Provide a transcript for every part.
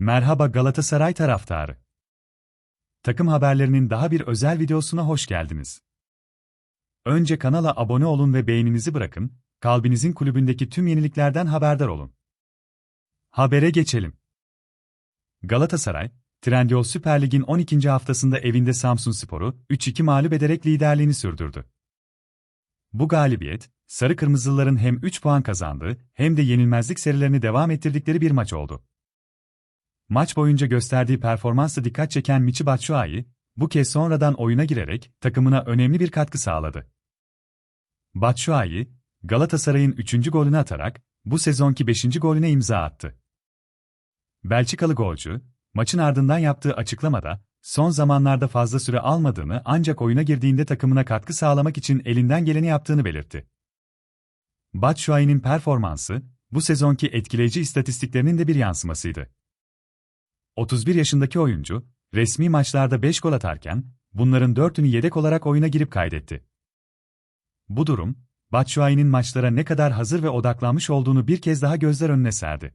Merhaba Galatasaray taraftarı. Takım haberlerinin daha bir özel videosuna hoş geldiniz. Önce kanala abone olun ve beğeninizi bırakın, kalbinizin kulübündeki tüm yeniliklerden haberdar olun. Habere geçelim. Galatasaray, Trendyol Süper Lig'in 12. haftasında evinde Samsun Spor'u 3-2 mağlup ederek liderliğini sürdürdü. Bu galibiyet, Sarı Kırmızılıların hem 3 puan kazandığı hem de yenilmezlik serilerini devam ettirdikleri bir maç oldu. Maç boyunca gösterdiği performansla dikkat çeken Michi Batshuayi, bu kez sonradan oyuna girerek takımına önemli bir katkı sağladı. Batshuayi, Galatasaray'ın 3. golünü atarak bu sezonki 5. golüne imza attı. Belçikalı golcü, maçın ardından yaptığı açıklamada, son zamanlarda fazla süre almadığını ancak oyuna girdiğinde takımına katkı sağlamak için elinden geleni yaptığını belirtti. Batshuayi'nin performansı, bu sezonki etkileyici istatistiklerinin de bir yansımasıydı. 31 yaşındaki oyuncu, resmi maçlarda 5 gol atarken, bunların 4'ünü yedek olarak oyuna girip kaydetti. Bu durum, Batshuayi'nin maçlara ne kadar hazır ve odaklanmış olduğunu bir kez daha gözler önüne serdi.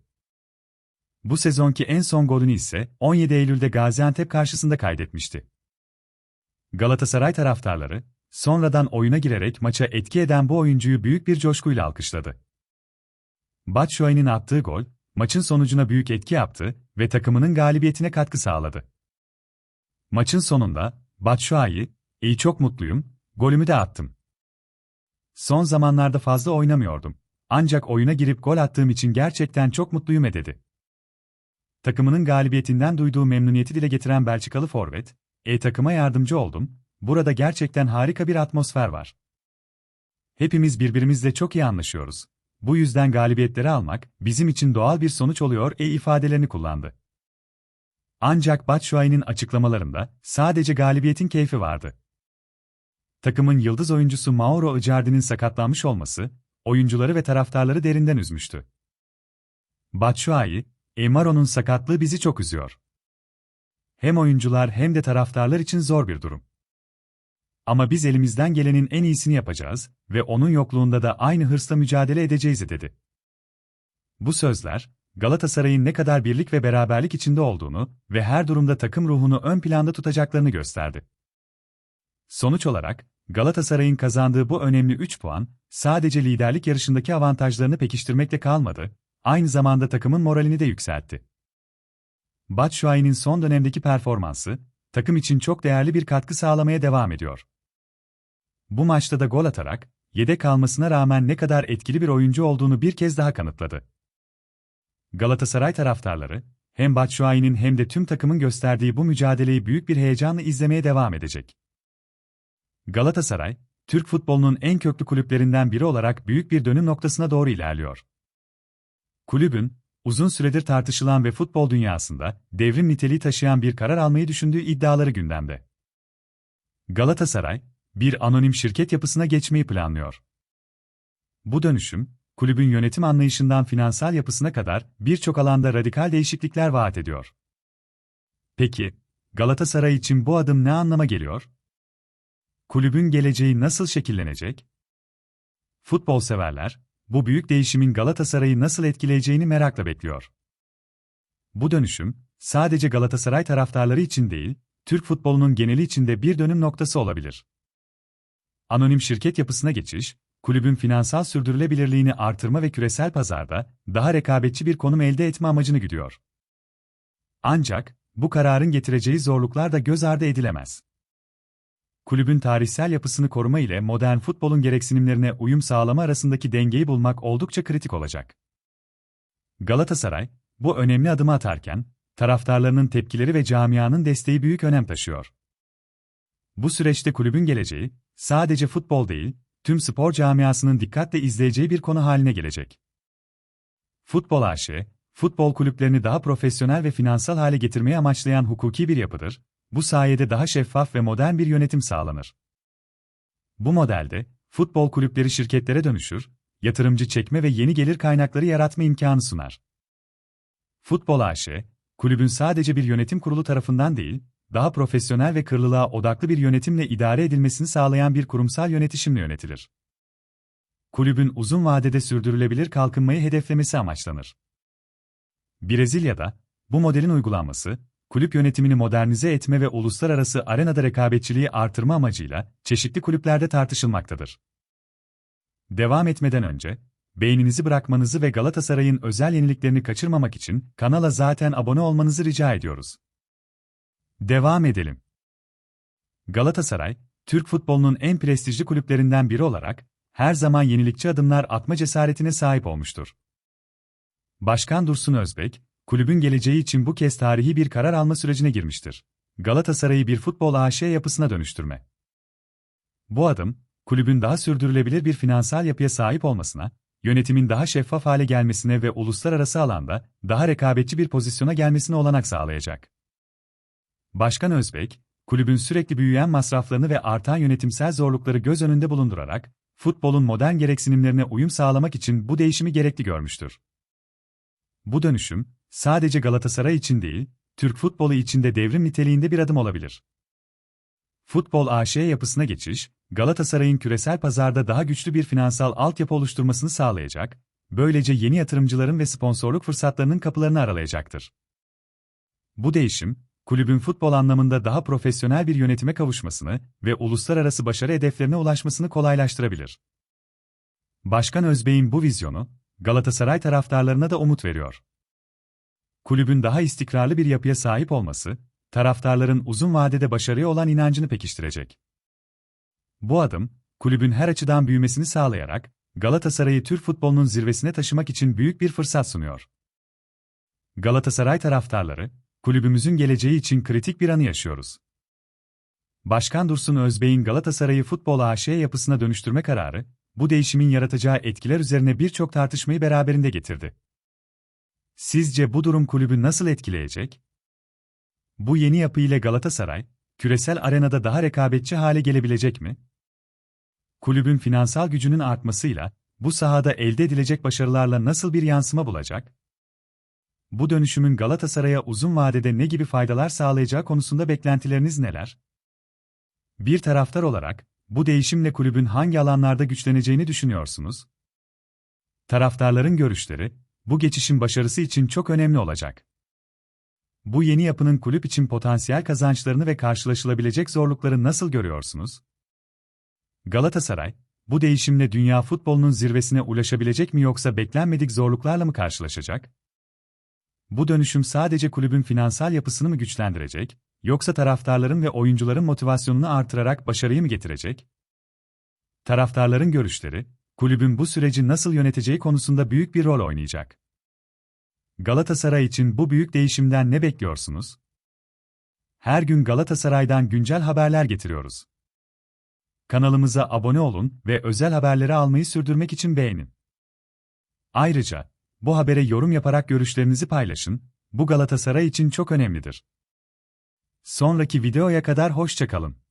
Bu sezonki en son golünü ise 17 Eylül'de Gaziantep karşısında kaydetmişti. Galatasaray taraftarları, sonradan oyuna girerek maça etki eden bu oyuncuyu büyük bir coşkuyla alkışladı. Batshuayi'nin attığı gol, maçın sonucuna büyük etki yaptı ve takımının galibiyetine katkı sağladı. Maçın sonunda, Batshuayi, iyi çok mutluyum, golümü de attım. Son zamanlarda fazla oynamıyordum. Ancak oyuna girip gol attığım için gerçekten çok mutluyum dedi. Takımının galibiyetinden duyduğu memnuniyeti dile getiren Belçikalı forvet, "E takıma yardımcı oldum. Burada gerçekten harika bir atmosfer var. Hepimiz birbirimizle çok iyi anlaşıyoruz. Bu yüzden galibiyetleri almak bizim için doğal bir sonuç oluyor e ifadelerini kullandı. Ancak Batshuayi'nin açıklamalarında sadece galibiyetin keyfi vardı. Takımın yıldız oyuncusu Mauro Icardi'nin sakatlanmış olması, oyuncuları ve taraftarları derinden üzmüştü. Batshuayi, Emaro'nun sakatlığı bizi çok üzüyor. Hem oyuncular hem de taraftarlar için zor bir durum. Ama biz elimizden gelenin en iyisini yapacağız ve onun yokluğunda da aynı hırsla mücadele edeceğiz dedi. Bu sözler, Galatasaray'ın ne kadar birlik ve beraberlik içinde olduğunu ve her durumda takım ruhunu ön planda tutacaklarını gösterdi. Sonuç olarak, Galatasaray'ın kazandığı bu önemli 3 puan, sadece liderlik yarışındaki avantajlarını pekiştirmekle kalmadı, aynı zamanda takımın moralini de yükseltti. Batshuayi'nin son dönemdeki performansı, takım için çok değerli bir katkı sağlamaya devam ediyor. Bu maçta da gol atarak, yedek kalmasına rağmen ne kadar etkili bir oyuncu olduğunu bir kez daha kanıtladı. Galatasaray taraftarları, hem Batshuayi'nin hem de tüm takımın gösterdiği bu mücadeleyi büyük bir heyecanla izlemeye devam edecek. Galatasaray, Türk futbolunun en köklü kulüplerinden biri olarak büyük bir dönüm noktasına doğru ilerliyor. Kulübün, uzun süredir tartışılan ve futbol dünyasında devrim niteliği taşıyan bir karar almayı düşündüğü iddiaları gündemde. Galatasaray, bir anonim şirket yapısına geçmeyi planlıyor. Bu dönüşüm, kulübün yönetim anlayışından finansal yapısına kadar birçok alanda radikal değişiklikler vaat ediyor. Peki, Galatasaray için bu adım ne anlama geliyor? Kulübün geleceği nasıl şekillenecek? Futbol severler, bu büyük değişimin Galatasaray'ı nasıl etkileyeceğini merakla bekliyor. Bu dönüşüm, sadece Galatasaray taraftarları için değil, Türk futbolunun geneli için de bir dönüm noktası olabilir. Anonim şirket yapısına geçiş, kulübün finansal sürdürülebilirliğini artırma ve küresel pazarda daha rekabetçi bir konum elde etme amacını güdüyor. Ancak, bu kararın getireceği zorluklar da göz ardı edilemez. Kulübün tarihsel yapısını koruma ile modern futbolun gereksinimlerine uyum sağlama arasındaki dengeyi bulmak oldukça kritik olacak. Galatasaray, bu önemli adımı atarken, taraftarlarının tepkileri ve camianın desteği büyük önem taşıyor. Bu süreçte kulübün geleceği, sadece futbol değil, tüm spor camiasının dikkatle izleyeceği bir konu haline gelecek. Futbol AŞ, futbol kulüplerini daha profesyonel ve finansal hale getirmeyi amaçlayan hukuki bir yapıdır, bu sayede daha şeffaf ve modern bir yönetim sağlanır. Bu modelde, futbol kulüpleri şirketlere dönüşür, yatırımcı çekme ve yeni gelir kaynakları yaratma imkanı sunar. Futbol AŞ, kulübün sadece bir yönetim kurulu tarafından değil, daha profesyonel ve kırlılığa odaklı bir yönetimle idare edilmesini sağlayan bir kurumsal yönetişimle yönetilir. Kulübün uzun vadede sürdürülebilir kalkınmayı hedeflemesi amaçlanır. Brezilya'da, bu modelin uygulanması, kulüp yönetimini modernize etme ve uluslararası arenada rekabetçiliği artırma amacıyla çeşitli kulüplerde tartışılmaktadır. Devam etmeden önce, beğeninizi bırakmanızı ve Galatasaray'ın özel yeniliklerini kaçırmamak için kanala zaten abone olmanızı rica ediyoruz. Devam edelim. Galatasaray, Türk futbolunun en prestijli kulüplerinden biri olarak, her zaman yenilikçi adımlar atma cesaretine sahip olmuştur. Başkan Dursun Özbek, kulübün geleceği için bu kez tarihi bir karar alma sürecine girmiştir. Galatasaray'ı bir futbol AŞ yapısına dönüştürme. Bu adım, kulübün daha sürdürülebilir bir finansal yapıya sahip olmasına, yönetimin daha şeffaf hale gelmesine ve uluslararası alanda daha rekabetçi bir pozisyona gelmesine olanak sağlayacak. Başkan Özbek, kulübün sürekli büyüyen masraflarını ve artan yönetimsel zorlukları göz önünde bulundurarak, futbolun modern gereksinimlerine uyum sağlamak için bu değişimi gerekli görmüştür. Bu dönüşüm, sadece Galatasaray için değil, Türk futbolu için de devrim niteliğinde bir adım olabilir. Futbol AŞ yapısına geçiş, Galatasaray'ın küresel pazarda daha güçlü bir finansal altyapı oluşturmasını sağlayacak, böylece yeni yatırımcıların ve sponsorluk fırsatlarının kapılarını aralayacaktır. Bu değişim, kulübün futbol anlamında daha profesyonel bir yönetime kavuşmasını ve uluslararası başarı hedeflerine ulaşmasını kolaylaştırabilir. Başkan Özbey'in bu vizyonu, Galatasaray taraftarlarına da umut veriyor. Kulübün daha istikrarlı bir yapıya sahip olması, taraftarların uzun vadede başarıya olan inancını pekiştirecek. Bu adım, kulübün her açıdan büyümesini sağlayarak, Galatasaray'ı Türk futbolunun zirvesine taşımak için büyük bir fırsat sunuyor. Galatasaray taraftarları, kulübümüzün geleceği için kritik bir anı yaşıyoruz. Başkan Dursun Özbey'in Galatasaray'ı futbol AŞ yapısına dönüştürme kararı, bu değişimin yaratacağı etkiler üzerine birçok tartışmayı beraberinde getirdi. Sizce bu durum kulübü nasıl etkileyecek? Bu yeni yapı ile Galatasaray, küresel arenada daha rekabetçi hale gelebilecek mi? Kulübün finansal gücünün artmasıyla, bu sahada elde edilecek başarılarla nasıl bir yansıma bulacak? Bu dönüşümün Galatasaray'a uzun vadede ne gibi faydalar sağlayacağı konusunda beklentileriniz neler? Bir taraftar olarak, bu değişimle kulübün hangi alanlarda güçleneceğini düşünüyorsunuz? Taraftarların görüşleri, bu geçişin başarısı için çok önemli olacak. Bu yeni yapının kulüp için potansiyel kazançlarını ve karşılaşılabilecek zorlukları nasıl görüyorsunuz? Galatasaray, bu değişimle dünya futbolunun zirvesine ulaşabilecek mi yoksa beklenmedik zorluklarla mı karşılaşacak? Bu dönüşüm sadece kulübün finansal yapısını mı güçlendirecek, yoksa taraftarların ve oyuncuların motivasyonunu artırarak başarıyı mı getirecek? Taraftarların görüşleri, kulübün bu süreci nasıl yöneteceği konusunda büyük bir rol oynayacak. Galatasaray için bu büyük değişimden ne bekliyorsunuz? Her gün Galatasaray'dan güncel haberler getiriyoruz. Kanalımıza abone olun ve özel haberleri almayı sürdürmek için beğenin. Ayrıca, bu habere yorum yaparak görüşlerinizi paylaşın, bu Galatasaray için çok önemlidir. Sonraki videoya kadar hoşçakalın.